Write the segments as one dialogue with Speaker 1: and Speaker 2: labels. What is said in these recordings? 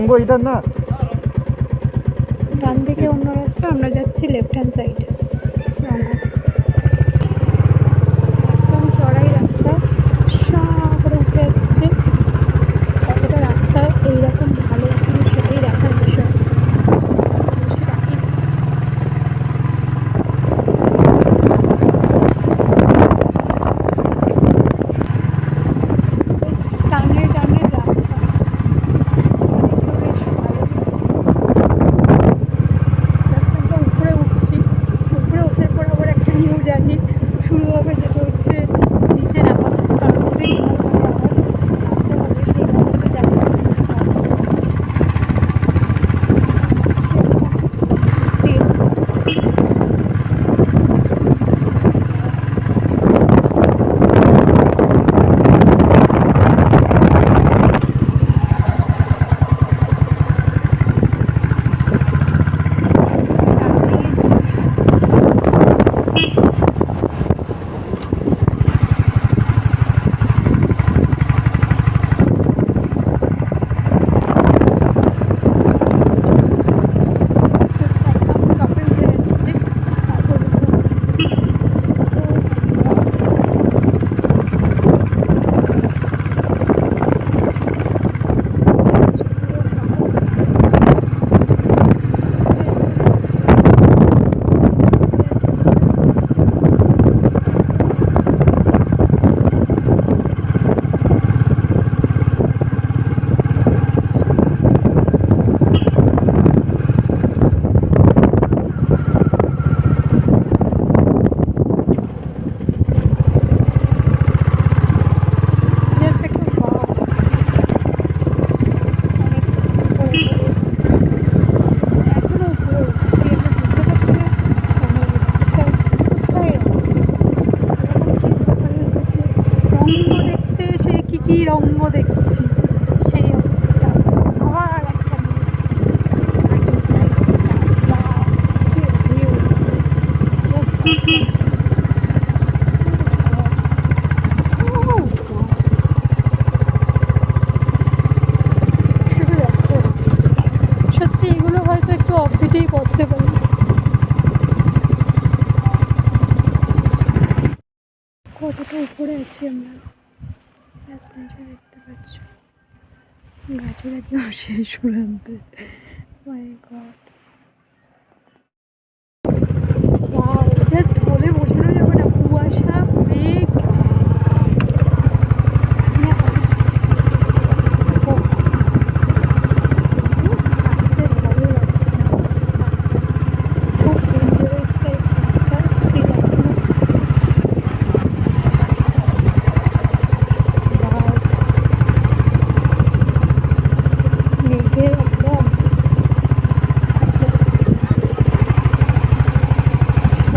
Speaker 1: রঙ্গ এটা না?
Speaker 2: ডান দিকে অন্য রাস্তা আমরা যাচ্ছি লেফট হ্যান্ড সাইড একদম চড়াই রাস্তা সব উঠে যাচ্ছে। কতটা রাস্তা এইরকম গাছের একদম শেষ উড়ান্তে মাই গড ওয়াও জাস্ট বলে বোঝানো যাবে না কুয়াশা মেঘ জানি না কবে ও, রাস্তায় ভালো লাগছে না রাস্তা খুব ডেঞ্জারাস টাইপ রাস্তা স্পিড এখনও মেঘের একদম আছে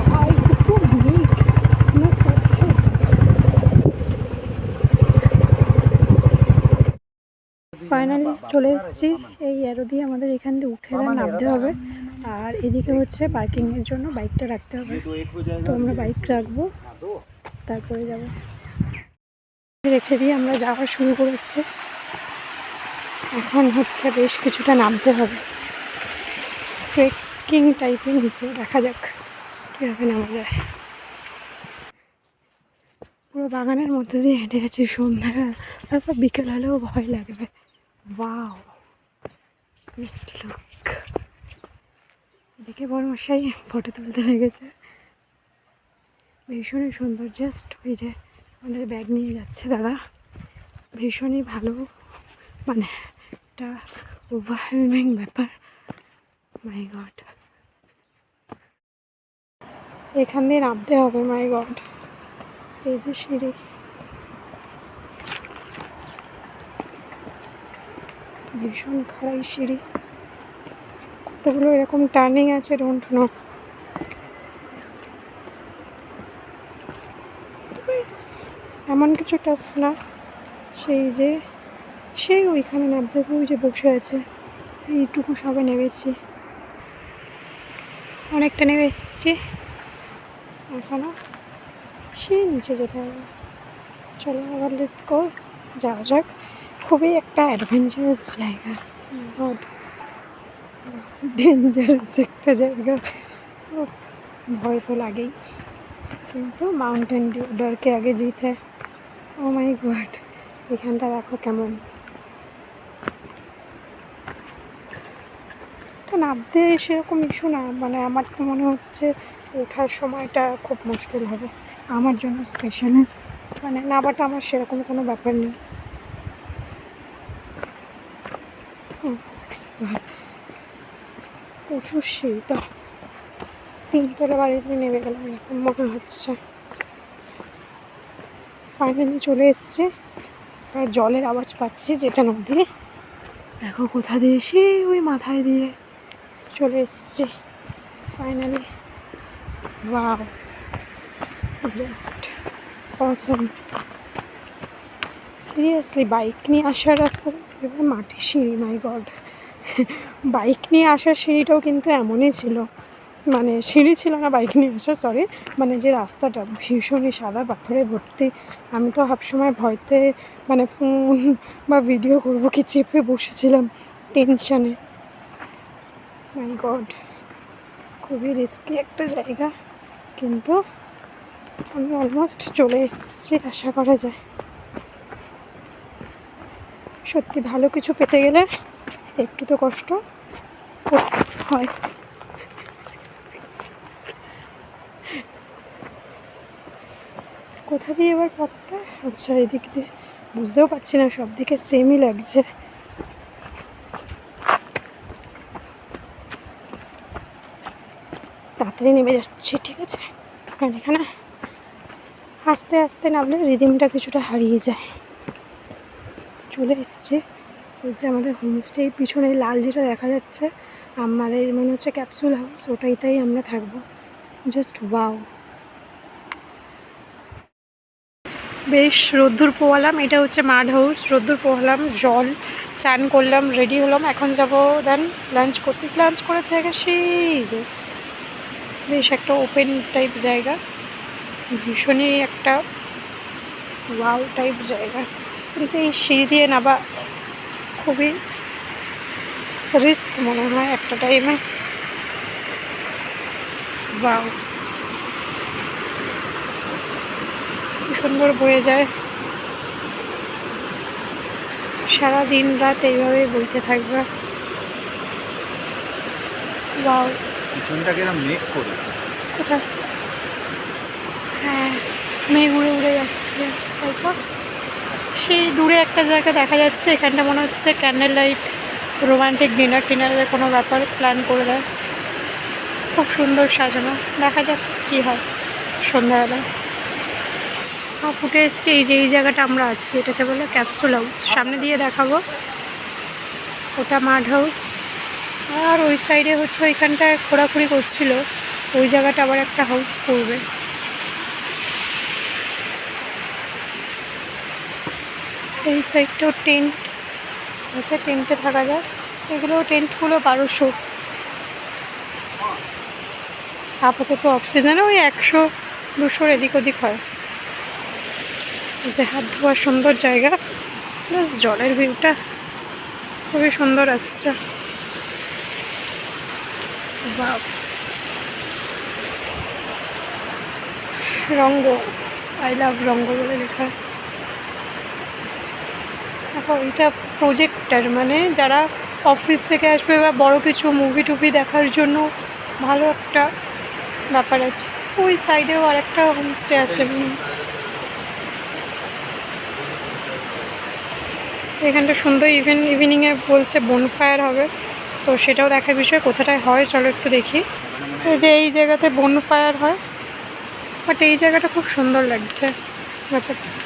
Speaker 2: ভাই খুব মেঘ মনে করছে ফাইনালি চলে এসেছি। এই অ্যারো দিয়ে আমাদের এখান দিয়ে উঠে নামতে হবে। আর এদিকে হচ্ছে পার্কিংয়ের জন্য বাইকটা রাখতে হবে। তো আমরা বাইক রাখব। তারপরে যাব। রেখে দিয়ে আমরা যাওয়া শুরু করেছি। এখন হচ্ছে বেশ কিছুটা নামতে হবে। ট্রেকিং টাইপের নিচে, দেখা যাক কীভাবে নামা যায়। পুরো বাগানের মধ্যে দিয়ে হেঁটে গেছি সন্ধ্যা। তারপর বিকেল হলেও ভয় লাগবে। ওয়াও বেশ লুক দেখে বড় মশাই ফটো তুলতে লেগেছে। ভীষণই সুন্দর জাস্ট ওই যে আমাদের ব্যাগ নিয়ে যাচ্ছে দাদা। ভীষণই ভালো মানে একটা ওভারওয়েলমিং ব্যাপার। মাই গড এখান দিয়ে নামতে হবে মাই গড এই যে সিঁড়ি। ভীষণ খারাই সিঁড়ি। কতগুলো এরকম টার্নিং আছে ডোন্ট নো এমন কিছু টাফ না, সেই যে, সেই ওইখানে নামতে ওই যে বসে আছে, এইটুকু সবে নেমেছি। অনেকটা নেমে এসেছি এখনও সেই নিচে যেতে হবে। চলো আবার লেস কর যাওয়া যাক। খুবই একটা অ্যাডভেঞ্চারাস জায়গা। ডেঞ্জারাস একটা জায়গা। ভয় তো লাগেই। কিন্তু মাউন্টেন ডিউ ডরকে আগে জিতে। ও মাই গড এখানটা দেখো কেমন। তো নামতে সেরকম ইস্যু না মানে আমার তো মনে হচ্ছে ওঠার সময়টা খুব মুশকিল হবে। আমার জন্য স্পেশালি মানে নামাটা আমার সেরকম কোনো ব্যাপার নেই। প্রচুর শীত তিনতলা বাড়িতে নেমে গেলাম এরকম মনে হচ্ছে। ফাইনালি চলে এসছে, আর জলের আওয়াজ পাচ্ছি যেটা নদী দেখো কোথা দিয়ে সে ওই মাথায় দিয়ে চলে এসছে finally wow just awesome seriously bike নিয়ে আসার রাস্তা মাটির সিঁড়ি মাই গড বাইক নিয়ে আসার সিঁড়িটাও কিন্তু এমনই ছিল। মানে সিঁড়ি ছিল না বাইক নিয়ে আসা সরি মানে যে রাস্তাটা ভীষণই সাদা, পাথরে ভর্তি। আমি তো সবসময় ভয়তে মানে ফোন বা ভিডিও করব কি চেপে বসেছিলাম টেনশানে মাই গড খুবই রিস্কি একটা জায়গা। কিন্তু আমি অলমোস্ট চলে এসেছি, আশা করা যায়। সত্যি ভালো কিছু পেতে গেলে একটু তো কষ্ট। হয়। কোথা দিয়ে এবার পথটা আচ্ছা এদিক দিয়ে। বুঝতেও পারছি না সব দিকে সেমই লাগছে। তাড়াতাড়ি নেমে যাচ্ছি, ঠিক আছে? কারণ এখানে আস্তে আস্তে নামলে রিদিমটা কিছুটা হারিয়ে যায়। চলে এসছে। এই যে আমাদের হোমস্টে পিছনে লাল যেটা দেখা যাচ্ছে, আমাদের মনে হচ্ছে ক্যাপসুল হাউস ওটাইতেই আমরা থাকব। জাস্ট ওয়াও বেশ, রোদ্দুর পোয়ালাম এটা হচ্ছে মাড হাউস রোদ্দুর পোয়ালাম জল চান করলাম রেডি হলাম, এখন যাব দেন লাঞ্চ করতে। লাঞ্চ করার জায়গা সেই যে, বেশ একটা ওপেন টাইপ জায়গা, ভীষণই একটা ওয়াও টাইপ জায়গা। কিন্তু এই সিঁড়ি দিয়ে নাবা খুবই রিস্ক মনে হয় একটা টাইমে বাউ সুন্দর বয়ে যায়। সারা দিন রাত এইভাবেই বইতে থাকবে।
Speaker 1: পিছনটাকে এরকম মেক করে?
Speaker 2: কোথায়? হ্যাঁ মেঘ উড়ে উড়ে যাচ্ছে। তাই তো? সেই দূরে একটা জায়গা দেখা যাচ্ছে, এখানটা মনে হচ্ছে ক্যান্ডেল লাইট রোমান্টিক ডিনার টিনারের কোনো ব্যাপার প্ল্যান করে দেয়। খুব সুন্দর সাজানো, দেখা যাক কী হয় সন্ধ্যাবেলায়। হ্যাঁ ফুটে এসছে, এই যে, এই জায়গাটা আমরা আছি, এটাকে বলে ক্যাপসুল হাউস সামনে দিয়ে দেখাবো। ওটা মাড হাউস আর ওই সাইডে হচ্ছে ওইখানটায় ঘোরাঘুরি করছিল, ওই জায়গাটা আবার একটা হাউস করবে এই সাইডটাও টেন্ট আছে টেন্টে থাকা যায় এগুলো টেন্টগুলো বারোশো। আপাতত অফ সিজনে ওই একশো, দুশোর এদিক ওদিক হয়। যে হাত ধোয়ার সুন্দর জায়গা। প্লাস জলের ভিউটা খুবই সুন্দর আসছে। রঙ্গ, আই লাভ রঙ্গ বলে লেখা। এটা প্রজেক্টার মানে যারা অফিস থেকে আসবে বা বড় কিছু মুভি টুভি দেখার জন্য ভালো একটা ব্যাপার আছে। ওই সাইডেও আর একটা হোমস্টে আছে এখানটা সুন্দর ইভেন ইভিনিংয়ে বলছে বনফায়ার হবে। তো সেটাও দেখার বিষয়, কোথাটায় হয় চলো একটু দেখি। এই যে এই জায়গাতে বনফায়ার হয় বাট এই জায়গাটা খুব সুন্দর লাগছে। ব্যাপারটা।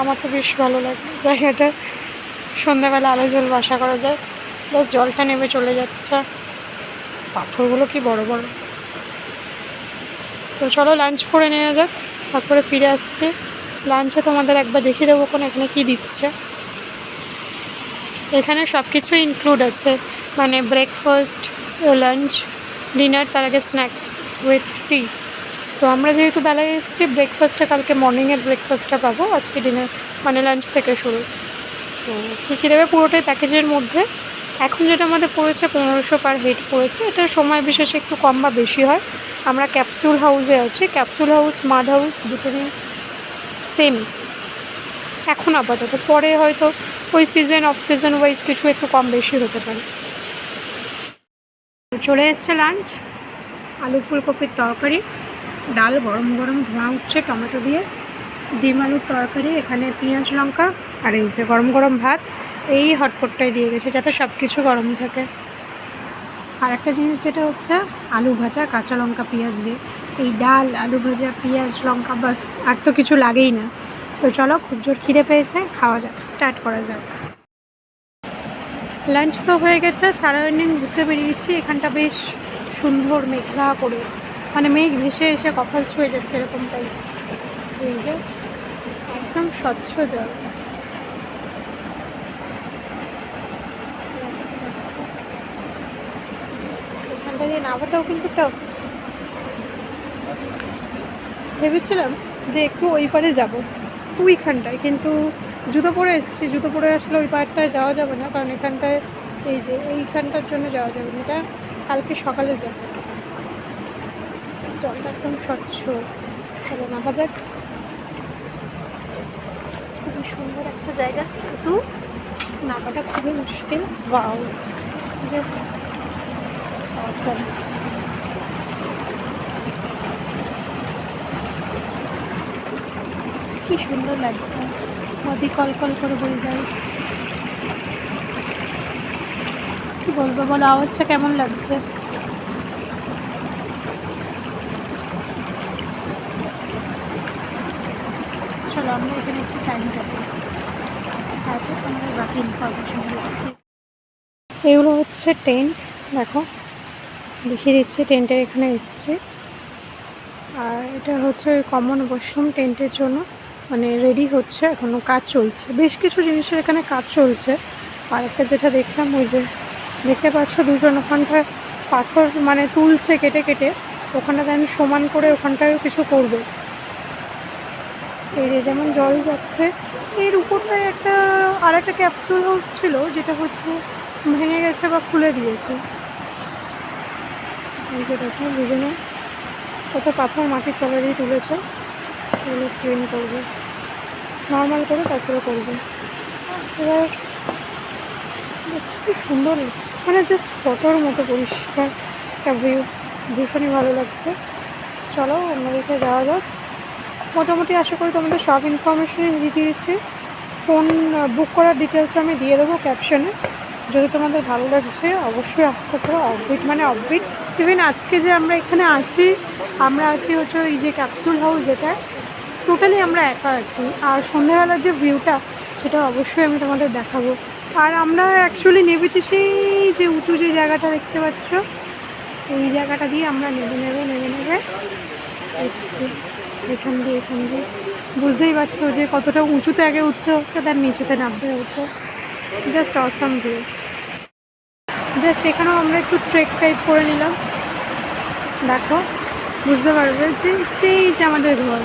Speaker 2: আমার তো বেশ ভালো লাগে। জায়গাটা সন্ধ্যাবেলা আলো জল বাসা করা যায়। প্লাস জলটা নেমে চলে যাচ্ছে। পাথরগুলো কি বড় বড়। তো চলো লাঞ্চ করে নেওয়া যাক। তারপরে ফিরে আসছি। লাঞ্চে তোমাদের একবার দেখিয়ে দেবো কোন এখানে কী দিচ্ছে। এখানে সব কিছুই ইনক্লুড আছে। মানে ব্রেকফাস্ট লাঞ্চ ডিনার তার আগে স্ন্যাক্স উইথ টি তো আমরা যেহেতু বেলায় এসেছি ব্রেকফাস্টটা কালকে মর্নিংয়ের ব্রেকফাস্টটা পাবো। আজকে ডিনার মানে লাঞ্চ থেকে শুরু। তো কী কী দেবে? পুরোটাই প্যাকেজের মধ্যে। এখন যেটা আমাদের পড়েছে, পনেরোশো পার হেড পড়েছে। এটা সময় বিশেষে একটু কম বা বেশি হয়। আমরা ক্যাপসুল হাউসে আছি। ক্যাপসুল হাউস মাড হাউস দুটোরই সেম এখন আপাতত। পরে হয়তো ওই সিজন অফ সিজন ওয়াইজ কিছু একটু কম বেশি হতে পারে। চলে এসছে লাঞ্চ আলু ফুলকপির তরকারি। ডাল গরম গরম ধোঁয়া উঠছে টমেটো দিয়ে। ডিম আলুর তরকারি, এখানে পেঁয়াজ লঙ্কা আর এই যে গরম গরম ভাত, এই হটপটটাই দিয়ে গেছে যাতে সব কিছু গরম থাকে। আর একটা জিনিস যেটা হচ্ছে, আলু ভাজা, কাঁচা লঙ্কা, পেঁয়াজ দিয়ে। এই ডাল, আলু ভাজা, পেঁয়াজ, লঙ্কা, বাস, আর তো কিছু লাগেই না। তো চলো, খুব জোর খিদে পেয়েছে, খাওয়া যাক, স্টার্ট করা যাক। লাঞ্চ তো হয়ে গেছে সারাদিন ঘুরতে বেরিয়েছি, এখানটা বেশ সুন্দর, মেঘলা করে মানে মেঘ ভেসে এসে কপাল ছুঁয়ে যাচ্ছে এরকমটাই। এই যে, একদম স্বচ্ছ জল। এখানটা দিয়ে নামাটাও কিন্তু টাফ ভেবেছিলাম যে একটু ওই পারে যাব, ওইখানটায়। কিন্তু জুতো পরে এসেছি, জুতো পরে আসলে ওই পাড়টায় যাওয়া যাবে না, কারণ এখানটায় এই যে, এইখানটার জন্য যাওয়া যাবে না। এটা কালকে সকালে যাবে। জলটা একদম স্বচ্ছ। চলো নামা যাক। খুবই সুন্দর একটা জায়গা। কিন্তু নামাটা খুবই মুশকিল। বাউ জাস্ট অসাম কি সুন্দর লাগছে। নদী কলকল করে বয়ে যায়। কি বলব, বলো, আওয়াজটা কেমন লাগছে চলো আমরা এখানে একটু টাইম তারপর বাকি লাগছে এগুলো হচ্ছে টেন্ট দেখো। দেখিয়ে দিচ্ছি টেন্টের এখানে এসছে। আর এটা হচ্ছে কমন ওয়াশরুম টেন্টের জন্য। মানে রেডি হচ্ছে এখনও কাজ চলছে। বেশ কিছু জিনিসের এখানে কাজ চলছে। আর একটা যেটা দেখলাম, ওই যে দেখতে পাচ্ছ দুজন ওখানটায় পাথর মানে তুলছে কেটে কেটে। ওখানটাতে আমি সমান করে ওখানটায়ও কিছু করবে। যে যেমন জল যাচ্ছে, এর উপরটায় একটা আর একটা ক্যাপসুল হাউস ছিল, যেটা হচ্ছে ভেঙে গেছে বা খুলে দিয়েছে। এই যে দেখো দুজনে কত পাথর মাটির তলারেই তুলেছে। এগুলো ক্লিন করবে। নর্মাল করে তারপরে করবে। এবার খুব সুন্দর মানে জাস্ট ফটোর মতো পরিষ্কার। একটা ভিউ ভীষণই ভালো লাগছে। চলো, অন্যদিকে যাওয়া যাক। মোটামুটি আশা করি তোমাদের সব ইনফরমেশনই দিয়ে দিয়েছি। ফোন বুক করার ডিটেলস আমি দিয়ে দেবো ক্যাপশনে যদি তোমাদের ভালো লাগছে, অবশ্যই আসতে পারো অফবিট মানে অফবিট ইভেন আজকে যে আমরা এখানে আছি, আমরা আছি হচ্ছে এই যে ক্যাপসুল হাউস যেটা টোটালি আমরা একা আছি। আর সন্ধ্যাবেলার যে ভিউটা সেটা অবশ্যই আমি তোমাদের দেখাবো। আর আমরা অ্যাকচুয়ালি নেমেছি সেই যে উঁচু যে জায়গাটা দেখতে পাচ্ছ, এই জায়গাটা দিয়ে আমরা নেবে নেবে নেবে নেবে এখান দিয়ে এখান দিয়ে। বুঝতেই পারছ যে কতটা উঁচুতে আগে উঠতে হচ্ছে তার নিচুতে নামতে হচ্ছে। জাস্ট অসাম ভিউ জাস্ট এখানেও আমরা একটু ট্রেক টাইপ করে নিলাম। দেখো, বুঝতে পারবে যে সেই যে আমাদের ঘর,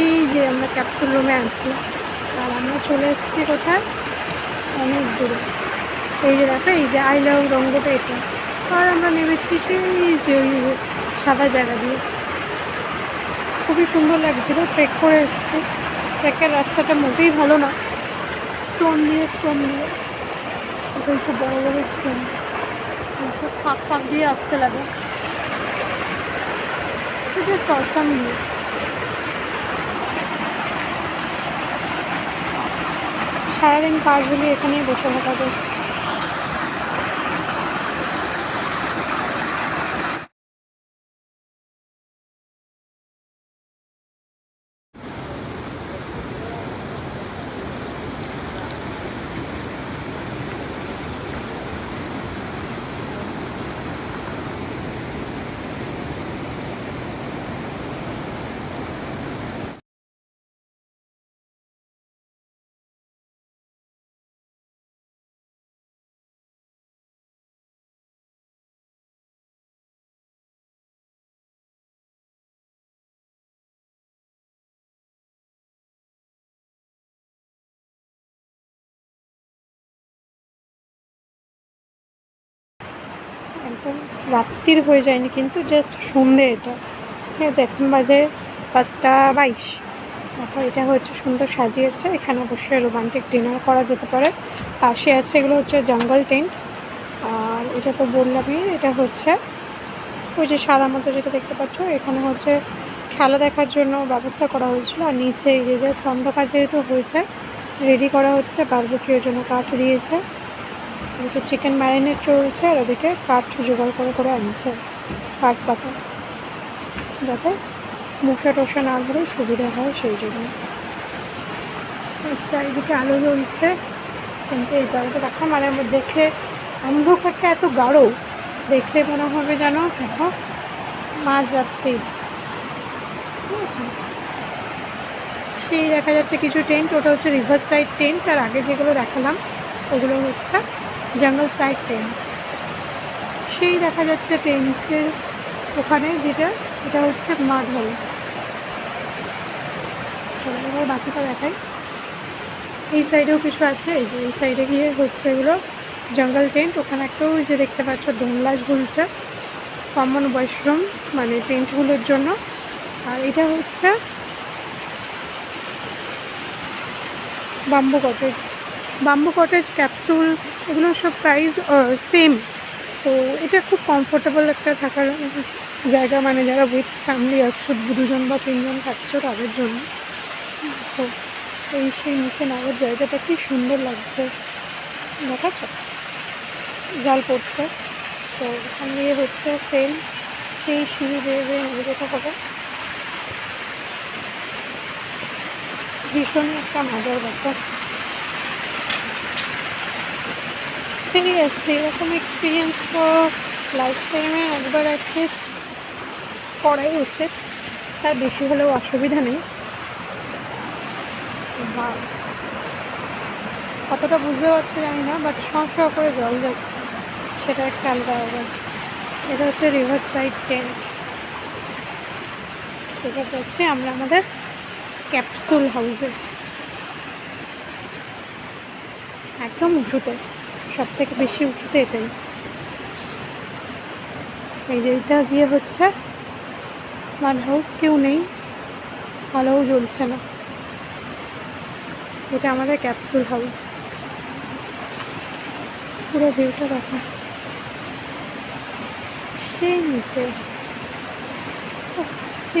Speaker 2: এই যে আমরা ক্যাপ্সুল রুমে আছি আর আমরা চলে এসেছি কোথায়? অনেক দূরে। এই যে দেখো, এই যে আই লাভ রঙ্গটা এটা। আর আমরা নেমেছি সেই যে সাদা জায়গা দিয়ে। খুবই সুন্দর লাগছিল ট্রেক করে এসেছি। ট্রেকের রাস্তাটা মোটেই ভালো না। স্টোন দিয়ে স্টোন দিয়ে। ওই খুব বড়ো বড়ো স্টোন খুব ফাঁক ফাঁক দিয়ে আসতে লাগে। জাস্ট অসাম ভিউ সারাদিন কাজ হলে এখানেই বসে থাকা যায়। একদম রাত্রির হয়ে যায়নি, কিন্তু জাস্ট সন্ধে এটা। ঠিক আছে, এখন বাজে পাঁচটা বাইশ। দেখো, এটা হচ্ছে সুন্দর সাজিয়েছে। এখানে অবশ্যই রোমান্টিক ডিনার করা যেতে পারে। পাশে আছে, এগুলো হচ্ছে জঙ্গল টেন্ট আর এটা তো বললামই, এটা হচ্ছে ওই যে সাদা মতো যেটা দেখতে পাচ্ছ, এখানে হচ্ছে খেলা দেখার জন্য ব্যবস্থা করা হয়েছিল। আর নিচে এই যে জাস্ট অন্ধকার যেহেতু হয়েছে রেডি করা হচ্ছে, বারবিকিউর জন্য কাঠ দিয়েছে। ওদিকে চিকেন ম্যারিনেট চলছে আর ওদিকে কাঠ জোগাড় করে করে আনছে। কাঠ পাতা। যাতে মশা টশা না ধরে সুবিধা হয় সেই জন্য। চারিদিকে আলো জ্বলছে। কিন্তু এই জায়গাটা দেখো মানে দেখে, অন্ধকারটা এত গাঢ়, দেখলে মনে হবে যেন, দেখো মাঝ রাত্রি ঠিক আছে? সেই দেখা যাচ্ছে কিছু টেন্ট, ওটা হচ্ছে রিভার সাইড টেন্ট। আর আগে যেগুলো দেখালাম, ওগুলো হচ্ছে জঙ্গল সাইড টেন্ট সেই দেখা যাচ্ছে টেন্টের ওখানে যেটা, এটা হচ্ছে মাধল। বাকিটা দেখাই। এই সাইডেও কিছু আছে, এই যে এই সাইডে গিয়ে হচ্ছে এগুলো জঙ্গল টেন্ট ওখানে একটা ওই যে দেখতে পাচ্ছ দোলনা ঝুলছে কমন ওয়াশরুম মানে টেন্টগুলোর জন্য। আর এটা হচ্ছে bamboo cottage bamboo cottage capsule এগুলো সব প্রাইস সেম তো এটা খুব কমফোর্টেবল একটা থাকার জায়গা মানে যারা উইথ ফ্যামিলি আসছো দুজন বা তিনজন থাকছো তাদের জন্য। তো এই সেই নিচে নামার জায়গাটা কি সুন্দর লাগছে, দেখাচ্ছ? জল পড়ছে। তো এখান দিয়ে হচ্ছে সেম সেই সিঁড়ি বেয়ে বেয়ে নেমে যেতে হবে। ভীষণই একটা মজার ব্যাপার। সিরিয়াসলি এরকম এক্সপিরিয়েন্স তো লাইফ টাইমে একবার অ্যাটলিস্ট করাই উচিত। তার বেশি হলেও অসুবিধা নেই। কতটা বুঝতে পারছি জানি না বাট শ করে জল যাচ্ছে। সেটা একটা আলাদা আওয়াজ। এটা হচ্ছে রিভার সাইড টেন্ট এবার যাচ্ছি আমরা আমাদের ক্যাপসুল হাউসে একদম উঁচুতে সব থেকে বেশি উঁচুতে এটাই। এই যে এটা দিয়ে হচ্ছে মাড হাউস কেউ নেই আলোও জ্বলছে না। এটা আমাদের ক্যাপসুল হাউস পুরো ভিউটা দেখো। সেই নিচে।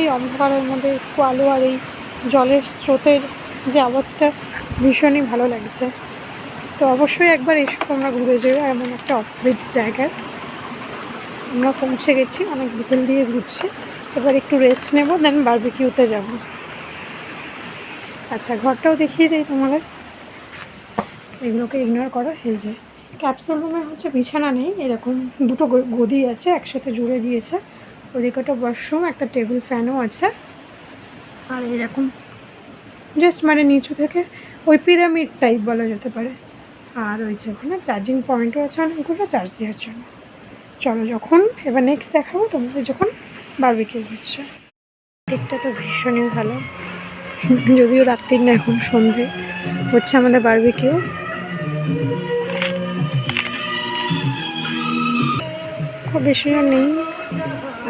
Speaker 2: এই অন্ধকারের মধ্যে একটু আলো আর এই জলের স্রোতের যে আওয়াজটা ভীষণই ভালো লাগছে। তো অবশ্যই একবার এসো, তোমরা ঘুরে যেও, এমন একটা অফবিট জায়গায়। আমরা পৌঁছে গেছি, অনেক বিকেল দিয়ে ঘুরছি। এবার একটু রেস্ট নেব দেন বারবিকিউতে যাব। আচ্ছা ঘরটাও দেখিয়ে দেয় তোমাদের। এগুলোকে ইগনোর করো, এই যে। ক্যাপসুল রুমে হচ্ছে বিছানা নেই, এরকম দুটো গদি আছে, একসাথে জুড়ে দিয়েছে। ওদিকে একটা ওয়াশরুম একটা টেবিল ফ্যানও আছে। আর এরকম জাস্ট মানে নিচু থেকে ওই পিরামিড টাইপ বলা যেতে পারে। আর ওই যে ওখানে চার্জিং পয়েন্টও আছে, অনেকগুলো চার্জ দেওয়ার জন্য। চলো যখন, এবার নেক্সট দেখাবো তোমাদের যখন বারবিকিউ হচ্ছে। দিকটা তো ভীষণই ভালো। যদিও রাত্রির না, এখন সন্ধে। হচ্ছে আমাদের বারবিকিউ খুব বেশিও নেই।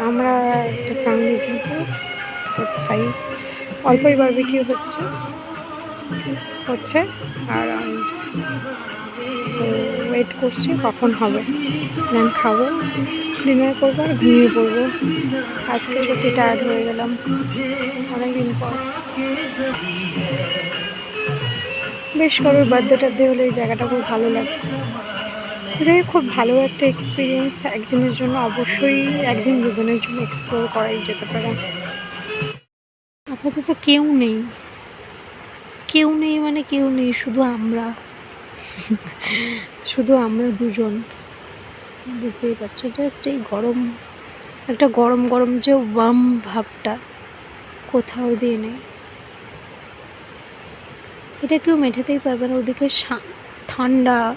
Speaker 2: আমরা একটা ফ্যামিলি যেহেতু, তাই অল্পই বারবিকিউ হচ্ছে। হচ্ছে। আর ওয়েট করছি কখন হবে। দেন খাব ডিনার করব আর ঘুমিয়ে পড়ব। আজকে সত্যি টায়ার্ড হয়ে গেলাম। অনেকদিন পর। বেশ কারোর বার্থডে টার্থডে হলে এই জায়গাটা খুব ভালো লাগে। যাই খুব ভালো একটা এক্সপিরিয়েন্স একদিনের জন্য অবশ্যই একদিন দুদিনের জন্য এক্সপ্লোর করাই যেতে পারে। আপাতত কেউ নেই। কেউ নেই মানে কেউ নেই, শুধু আমরা। শুধু আমরা দুজন। বুঝতেই পারছ জাস্ট এই গরম, একটা গরম গরম যে ওয়াম ভাবটা কোথাও দিয়ে নেই। এটা কেউ মেটাতেই পারবে না, ওদিকে ঠান্ডা,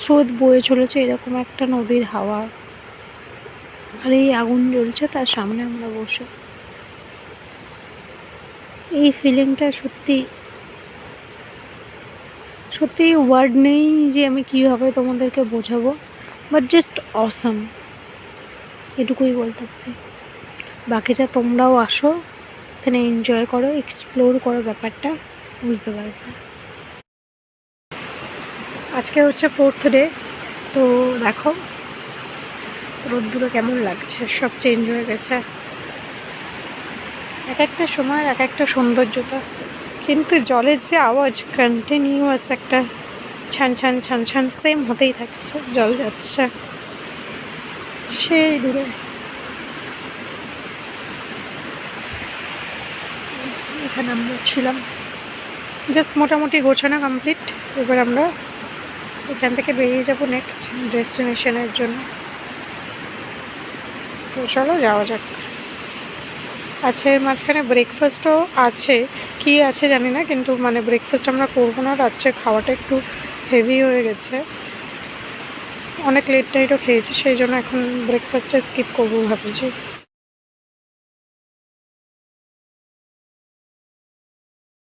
Speaker 2: স্রোত বয়ে চলেছে, এরকম একটা নদীর হাওয়া। আর এই আগুন জ্বলছে, তার সামনে আমরা বসে। এই ফিলিংটা সত্যি সত্যি ওয়ার্ড নেই যে আমি কীভাবে তোমাদেরকে বোঝাবো বাট জাস্ট অসাম এটুকুই বলতে পারি। বাকিটা তোমরাও আসো, এখানে এনজয় করো এক্সপ্লোর করো ব্যাপারটা, বুঝতে পারবে। আজকে হচ্ছে ফোর্থ ডে তো দেখো, রোদ্দুরে কেমন লাগছে, সব চেঞ্জ হয়ে গেছে। এক একটা সময়ের এক একটা সৌন্দর্যতা। কিন্তু জলের যে আওয়াজ কন্টিনিউয়াস একটা ছান ছান ছান ছান সেম হতেই থাকছে, জল যাচ্ছে। সেই দূরে। এখানে আমরা ছিলাম। জাস্ট মোটামুটি গোছানো কমপ্লিট এবার আমরা এখান থেকে বেরিয়ে যাব নেক্সট ডেস্টিনেশনের জন্য। তো চলো যাওয়া যাক। এর মাঝখানে ব্রেকফাস্টও আছে। কি আছে জানি না, কিন্তু মানে ব্রেকফাস্ট আমরা করব না, রাত্রে খাওয়াটা একটু হেভি হয়ে গেছে। অনেক লেট নাইটও খেয়েছি, সেই জন্য এখন ব্রেকফাস্টটা স্কিপ করব ভাবছি।